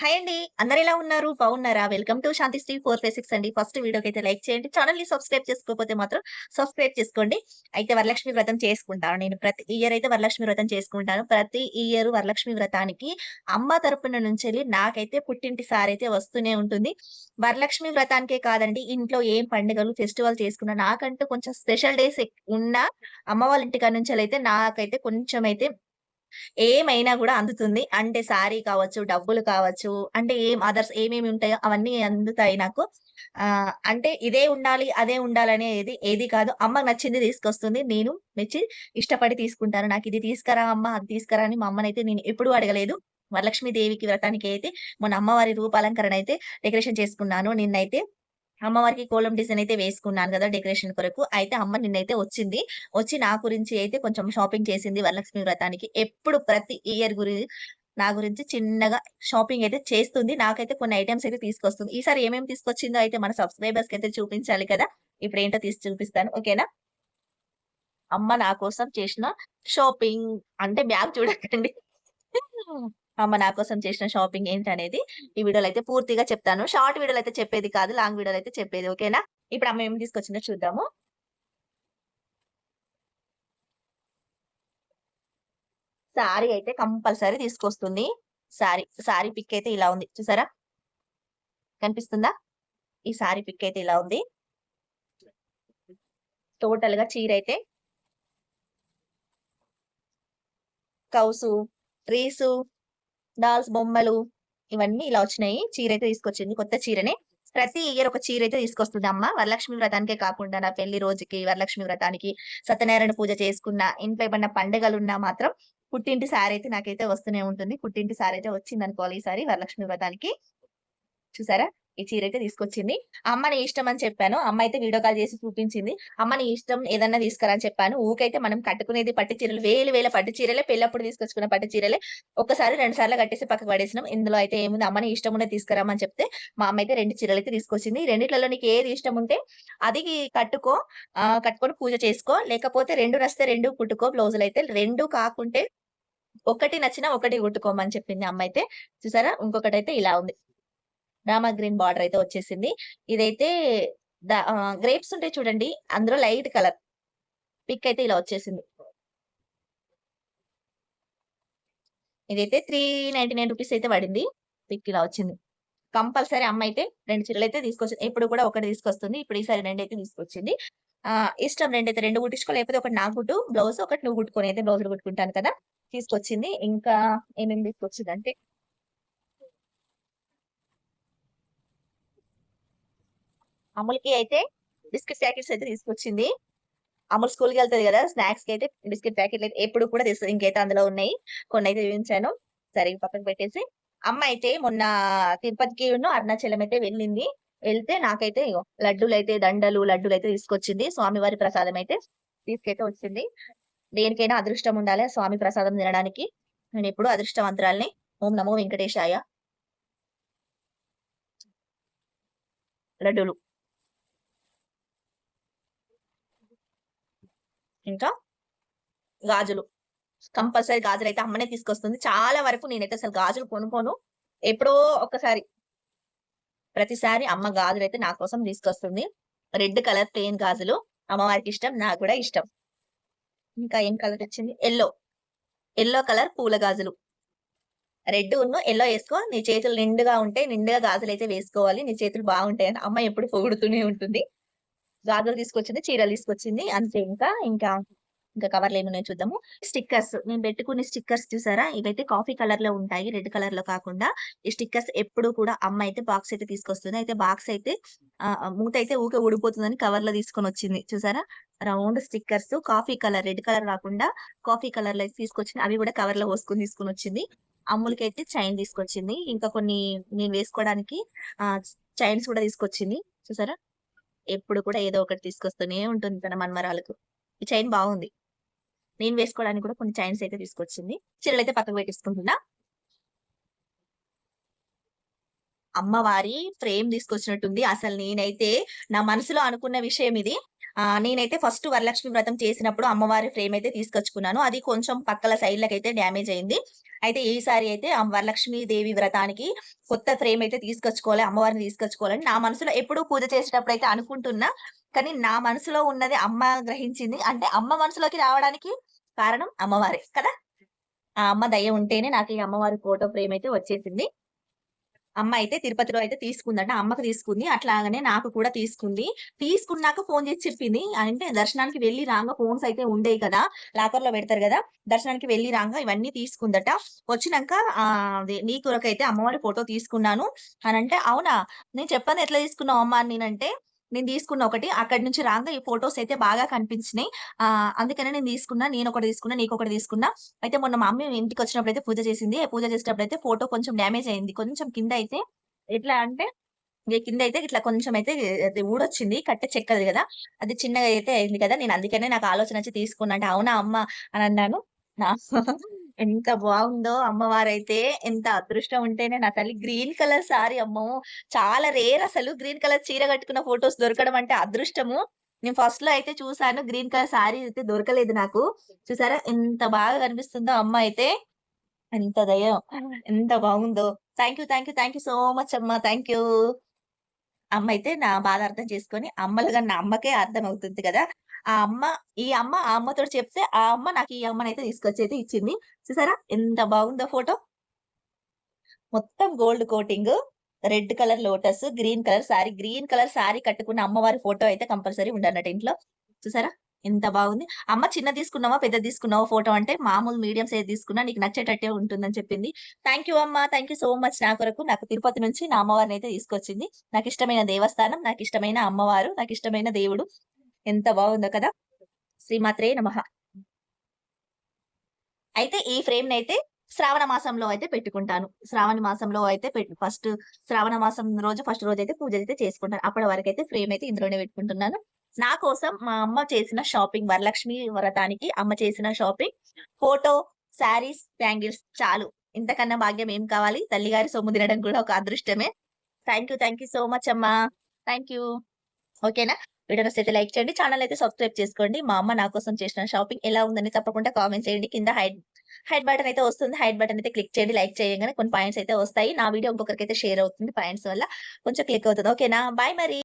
Hi అండి. అందరు ఎలా ఉన్నారు? బాగున్నారా? Welcome to Shanti Sri four five six అండి. ఫస్ట్ వీడియోకి అయితే లైక్ చేయండి. ఛానల్ని సబ్స్క్రైబ్ చేసుకోకపోతే మాత్రం సబ్స్క్రైబ్ చేసుకోండి. అయితే వరలక్ష్మి వ్రతం చేసుకుంటాను. నేను ప్రతి ఇయర్ అయితే వరలక్ష్మి వ్రతం చేసుకుంటాను. ప్రతి ఇయర్ వరలక్ష్మి వ్రతానికి అమ్మ తరపున నుంచి వెళ్ళి నాకైతే పుట్టింటి సారి అయితే వస్తూనే ఉంటుంది. వరలక్ష్మి వ్రతానికే కాదండి ఇంట్లో ఏం పండుగలు ఫెస్టివల్ చేసుకున్నా నాకంటూ కొంచెం స్పెషల్ డేస్ ఉన్న అమ్మ వాళ్ళ ఇంటికాడ నుంచి అయితే నాకైతే కొంచెం అయితే ఏమైనా కూడా అందుతుంది. అంటే శారీ కావచ్చు, డబ్బులు కావచ్చు, అంటే ఏం అదర్స్ ఏమేమి ఉంటాయో అవన్నీ అందుతాయి నాకు. ఆ అంటే ఇదే ఉండాలి, అదే ఉండాలనేది ఏది కాదు. అమ్మకి నచ్చింది తీసుకొస్తుంది. నేను మెచ్చి ఇష్టపడి తీసుకుంటాను. నాకు ఇది తీసుకురా అమ్మ, అది తీసుకురా అని మా అమ్మనైతే నేను ఎప్పుడూ అడగలేదు. వరలక్ష్మి దేవికి వ్రతానికి అయితే మొన్న అమ్మవారి రూపాలంకరణ అయితే డెకరేషన్ చేసుకున్నాను. నిన్నైతే అమ్మవారికి కోలం డిజైన్ అయితే వేసుకున్నాను కదా! డెకరేషన్ కొరకు. అయితే అమ్మ నిన్నైతే వచ్చింది. వచ్చి నా గురించి అయితే కొంచెం షాపింగ్ చేసింది వరలక్ష్మి వ్రతానికి. ఎప్పుడు ప్రతి ఇయర్ గురి నా గురించి చిన్నగా షాపింగ్ అయితే చేస్తుంది. నాకైతే కొన్ని ఐటమ్స్ అయితే తీసుకొస్తుంది. ఈసారి ఏమేమి తీసుకొచ్చిందో అయితే మన సబ్స్క్రైబర్స్‌కి అయితే చూపించాలి కదా! ఇప్పుడు ఏంటో తీసి చూపిస్తాను. ఓకేనా? అమ్మ నా కోసం చేసిన షాపింగ్ అంటే బ్యాగ్ చూడకండి. అమ్మ నా కోసం చేసిన షాపింగ్ ఏంటి అనేది ఈ వీడియోలో అయితే పూర్తిగా చెప్తాను. షార్ట్ వీడియోలో అయితే చెప్పేది కాదు. లాంగ్ వీడియోలో అయితే చెప్పేది. ఓకేనా? ఇప్పుడు అమ్మ ఏం తీసుకొచ్చిందో చూద్దాము. సారీ అయితే కంపల్సరీ తీసుకొస్తుంది. సారీ, సారీ పిక్ అయితే ఇలా ఉంది. చూసారా? కనిపిస్తుందా? ఈ సారీ పిక్ అయితే ఇలా ఉంది. టోటల్‌గా అయితే కౌసు, రీసు డాల్స్ బొమ్మలు ఇవన్నీ ఇలా వచ్చినాయి. చీర అయితే తీసుకొచ్చింది. కొత్త చీరనే. ప్రతి ఇయర్ ఒక చీర అయితే తీసుకొస్తుంది అమ్మ. వరలక్ష్మి వ్రతానికే కాకుండా నా పెళ్ళి రోజుకి, వరలక్ష్మి వ్రతానికి, సత్యనారాయణ పూజ చేసుకున్న, ఇంట్లో ఏమన్నా పండుగలున్నా మాత్రం పుట్టింటి సారీ అయితే నాకైతే వస్తూనే ఉంటుంది. పుట్టింటి సారీ అయితే వచ్చిందనుకోవాలి ఈసారి వరలక్ష్మి వ్రతానికి. చూసారా? ఈ చీరైతే తీసుకొచ్చింది. అమ్మ నీ ఇష్టం అని చెప్పాను. అమ్మ అయితే వీడియో కాల్ చేసి చూపించింది. అమ్మ నీ ఇష్టం ఏదన్నా తీసుకురా చెప్పాను. ఊకైతే మనం కట్టుకునేది పట్టు చీరలు వేలు వేల పట్టు చీరలే పెళ్ళప్పుడు తీసుకొచ్చుకున్న పట్టు చీరలే. ఒక్కసారి, రెండు సార్లు కట్టేసి పక్కకు పడేసినాం. ఇందులో అయితే ఏముంది అమ్మ నీ ఇష్టం ఉండే తీసుకురామని చెప్తే మా అమ్మ అయితే 2 చీరలైతే తీసుకొచ్చింది. రెండిట్లలో నీకు ఏది ఇష్టం ఉంటే అది కట్టుకో. కట్టుకొని పూజ చేసుకో. లేకపోతే రెండు నస్తే రెండు కుట్టుకో బ్లౌజులు అయితే రెండు కాకుంటే ఒకటి నచ్చినా ఒకటి కుట్టుకోమని చెప్పింది అమ్మ అయితే. చూసారా? ఇంకొకటి అయితే ఇలా ఉంది. రామా గ్రీన్ బార్డర్ అయితే వచ్చేసింది. ఇదైతే గ్రేప్స్ ఉంటాయి చూడండి. అందులో లైట్ కలర్. పిక్ అయితే ఇలా వచ్చేసింది. ఇదైతే 399 రూపీస్ అయితే పడింది. పిక్ ఇలా వచ్చింది. కంపల్సరీ అమ్మ అయితే రెండు చీరలు అయితే తీసుకొచ్చింది. ఎప్పుడు కూడా ఒకటి తీసుకొస్తుంది. ఇప్పుడు ఈసారి రెండు అయితే తీసుకొచ్చింది. ఆహ్, ఇష్టం రెండైతే 2 కుట్టించుకో లేకపోతే ఒకటి నాకు కుట్టు. బ్లౌజ్ ఒకటి నువ్వు కుట్టుకొని అయితే బ్లౌజ్ కుట్టుకుంటాను కదా! తీసుకొచ్చింది. ఇంకా ఏమేమి తీసుకొచ్చిందంటే అమూల్కి అయితే బిస్కెట్ ప్యాకెట్స్ అయితే తీసుకొచ్చింది. అమూల్ స్కూల్కి వెళ్తుంది కదా! స్నాక్స్కి అయితే బిస్కెట్ ప్యాకెట్లు అయితే ఎప్పుడు కూడా తెస్తది. ఇంకైతే అందులో ఉన్నాయి. కొన్ని అయితే చూపించాను. సరే ఇవి పక్కకు పెట్టేసి అమ్మ అయితే మొన్న తిరుపతికి అరుణాచలం అయితే వెళ్ళింది. వెళ్తే నాకైతే లడ్డూలు అయితే దండలు, లడ్డూలైతే తీసుకొచ్చింది. స్వామివారి ప్రసాదం అయితే తీసుకైతే వచ్చింది. దేనికైనా అదృష్టం ఉండాలి. స్వామి ప్రసాదం తినడానికి. నేనెప్పుడూ అదృష్టవంతురాలిని. ఓం నమో వెంకటేశాయ. లడ్డూలు. ఇంకా గాజులు. కంపల్సరీ గాజులు అయితే అమ్మనే తీసుకొస్తుంది. చాలా వరకు నేనైతే అసలు గాజులు కొనుక్కోను. ఎప్పుడో ఒక్కసారి. ప్రతిసారి అమ్మ గాజులైతే నా కోసం తీసుకొస్తుంది. రెడ్ కలర్ ప్లెయిన్ గాజులు. అమ్మవారికి ఇష్టం. నాకు కూడా ఇష్టం. ఇంకా ఏం కలర్ వచ్చింది? ఎల్లో ఎల్లో కలర్ పూల గాజులు. రెడ్ ఉన్న ఎల్లో వేసుకో నీ చేతులు నిండుగా ఉంటే నిండుగా గాజులు అయితే వేసుకోవాలి. నీ చేతులు బాగుంటాయని అమ్మ ఎప్పుడు పొగుడుతూనే ఉంటుంది. గాజులు తీసుకొచ్చింది. చీరలు తీసుకొచ్చింది. అంతే ఇంకా. ఇంకా ఇంకా కవర్లు ఏమున్నాయో చూద్దాము. స్టిక్కర్స్ నేను పెట్టుకునే స్టిక్కర్స్ చూసారా? ఇవైతే కాఫీ కలర్లో ఉంటాయి. రెడ్ కలర్లో కాకుండా. ఈ స్టిక్కర్స్ ఎప్పుడు కూడా అమ్మ అయితే బాక్స్ అయితే తీసుకొస్తుంది. అయితే బాక్స్ అయితే మూత అయితే ఊకే ఊడిపోతుందని కవర్లో తీసుకొని వచ్చింది చూసారా? Round stickers coffee colour red colour కాకుండా కాఫీ కలర్లో తీసుకొచ్చింది. అవి కూడా కవర్లో పోసుకొని అమ్ములకి అయితే చైన్ తీసుకొచ్చింది. ఇంకా కొన్ని నేను వేసుకోవడానికి చైన్స్ కూడా తీసుకొచ్చింది. చూసారా? ఎప్పుడు కూడా ఏదో ఒకటి తీసుకొస్తూనే ఉంటుంది తన మన్మరాలకు ఈ చైన్ బాగుంది. నేను వేసుకోవడానికి కూడా కొన్ని చైన్స్ అయితే తీసుకొచ్చింది. చీరలైతే పక్కకు పెట్టేసుకుంటున్నా. అమ్మవారి ఫ్రేమ్ తీసుకొచ్చినట్టుంది. అసలు నేనైతే నా మనసులో అనుకున్న విషయం ఇది. నేనైతే ఫస్ట్ వరలక్ష్మి వ్రతం చేసినప్పుడు అమ్మవారి ఫ్రేమ్ అయితే తీసుకొచ్చుకున్నాను. అది కొంచెం పక్కల సైడ్‌లకైతే డ్యామేజ్ అయింది. అయితే ఈసారి అయితే ఆ వరలక్ష్మి దేవి వ్రతానికి కొత్త ఫ్రేమ్ అయితే తీసుకొచ్చుకోవాలి. అమ్మవారిని తీసుకొచ్చుకోవాలని నా మనసులో ఎప్పుడూ పూజ చేసేటప్పుడైతే అనుకుంటున్నా. కానీ నా మనసులో ఉన్నది అమ్మ గ్రహించింది. అంటే అమ్మ మనసులోకి రావడానికి కారణం అమ్మవారే కదా! ఆ అమ్మ దయ ఉంటేనే నాకు ఈ అమ్మవారి ఫోటో ఫ్రేమ్ అయితే వచ్చేసింది. అమ్మ అయితే తిరుపతిలో అయితే తీసుకుందట. అమ్మకి తీసుకుంది. అట్లాగనే నాకు కూడా తీసుకుంది. తీసుకున్నాక ఫోన్ చేసి చెప్పింది. అంటే దర్శనానికి వెళ్ళి రాగా ఫోన్స్ అయితే ఉండేవి కదా! లాకర్‌లో పెడతారు కదా దర్శనానికి వెళ్ళి రాగా ఇవన్నీ తీసుకుందట. వచ్చినాక అది నీ కొరకైతే అమ్మవారి ఫోటో తీసుకున్నాను అని అంటే "అవునా! నేను చెప్పాను ఎట్లా తీసుకున్నావు అమ్మ" నేనంటే, "నేను తీసుకున్న ఒకటి. అక్కడి నుంచి రాగా ఈ ఫోటోస్ అయితే బాగా కనిపించినాయి. ఆ అందుకనే నేను తీసుకున్నా. ఒకటి తీసుకున్నా. నీకొకటి తీసుకున్నా. అయితే మొన్న మా వచ్చినప్పుడు అయితే పూజ చేసింది. పూజ చేసేటప్పుడైతే ఫోటో కొంచెం డ్యామేజ్ అయింది. కొంచెం కింద అయితే ఎట్లా అంటే కింద అయితే ఇట్లా కొంచెం అయితే అది ఊడొచ్చింది. కట్టె చెక్కది కదా అది చిన్నగా అయితే అయింది కదా! నేను అందుకనే నాకు ఆలోచన వచ్చి తీసుకున్నా అంటే, "అవునా అమ్మ" అని అన్నాను. నా ఎంత బాగుందో అమ్మవారైతే. ఎంత అదృష్టం ఉంటేనే నా తల్లి గ్రీన్ కలర్ సారీ అమ్మ చాలా రేర్ అసలు. గ్రీన్ కలర్ చీర కట్టుకున్న ఫోటోస్ దొరకడం అంటే అదృష్టము. నేను ఫస్ట్లో అయితే చూసాను. గ్రీన్ కలర్ సారీ అయితే దొరకలేదు నాకు. చూసారా ఎంత బాగా కనిపిస్తుందో అమ్మ అయితే. ఎంత దయం ఎంత బాగుందో. Thank you, thank you, thank you so much అమ్మ. Thank you. అమ్మ అయితే నా బాధ అర్థం చేసుకొని అమ్మలుగా నా అమ్మకే అర్థం అవుతుంది కదా! ఆ అమ్మ ఈ అమ్మ ఆ అమ్మతో చెప్తే, ఆ అమ్మ నాకు ఈ అమ్మని అయితే తీసుకొచ్చి అయితే ఇచ్చింది. చూసారా ఎంత బాగుందో ఫోటో. మొత్తం gold coating red colour lotus, green colour sari. Green colour sari కట్టుకున్న అమ్మవారి ఫోటో అయితే కంపల్సరీ ఉండన్నట్టు ఇంట్లో. చూసారా? ఎంత బాగుంది. అమ్మ చిన్నది తీసుకున్నావా? పెద్ద తీసుకున్నావా ఫోటో అంటే, మామూలు మీడియం సైజ్ తీసుకున్నా. నీకు నచ్చేటట్టే ఉంటుందని చెప్పింది. థ్యాంక్ యూ అమ్మ. థ్యాంక్ యూ సో మచ్ నా కొరకు. నాకు తిరుపతి నుంచి నా అమ్మవారిని అయితే తీసుకొచ్చింది. నాకు ఇష్టమైన దేవస్థానం, నాకు ఇష్టమైన అమ్మవారు, నాకు ఇష్టమైన దేవుడు. ఎంత బాగుందో కదా! శ్రీమాత్రే నమ అయితే ఈ ఫ్రేమ్ నైతే శ్రావణ మాసంలో అయితే పెట్టుకుంటాను. శ్రావణ మాసంలో అయితే ఫస్ట్ శ్రావణ మాసం రోజు ఫస్ట్ రోజు అయితే పూజ అయితే చేసుకుంటాను. అప్పటి వరకు అయితే ఫ్రేమ్ అయితే ఇందులోనే పెట్టుకుంటున్నాను. నా కోసం మా అమ్మ చేసిన షాపింగ్ వరలక్ష్మి వ్రతానికి అమ్మ చేసిన షాపింగ్ ఫోటో, శారీస్, బ్యాంగిల్స్ చాలు. ఇంతకన్నా భాగ్యం ఏం కావాలి? తల్లిగారి సొమ్ము తినడం కూడా ఒక అదృష్టమే. Thank you, thank you so much అమ్మా థ్యాంక్ యూ. ఓకేనా? వీడియో నచ్చితే లైక్ చేయండి. ఛానల్ అయితే సబ్స్క్రైబ్ చేసుకోండి. మా అమ్మ నా కోసం చేసిన షాపింగ్ ఎలా ఉందని తప్పకుండా కామెంట్ చేయండి. కింద హైడ్ హైడ్ బటన్ అయితే వస్తుంది. హైడ్ బటన్ అయితే క్లిక్ చేయండి. లైక్ చేయగానే కొన్ని పాయింట్స్ అయితే వస్తాయి. నా వీడియో ఇంకొకరికైతే షేర్ అవుతుంది పాయింట్స్ వల్ల. కొంచెం క్లిక్ అవుతుంది ఓకేనా? బాయ్ మరి.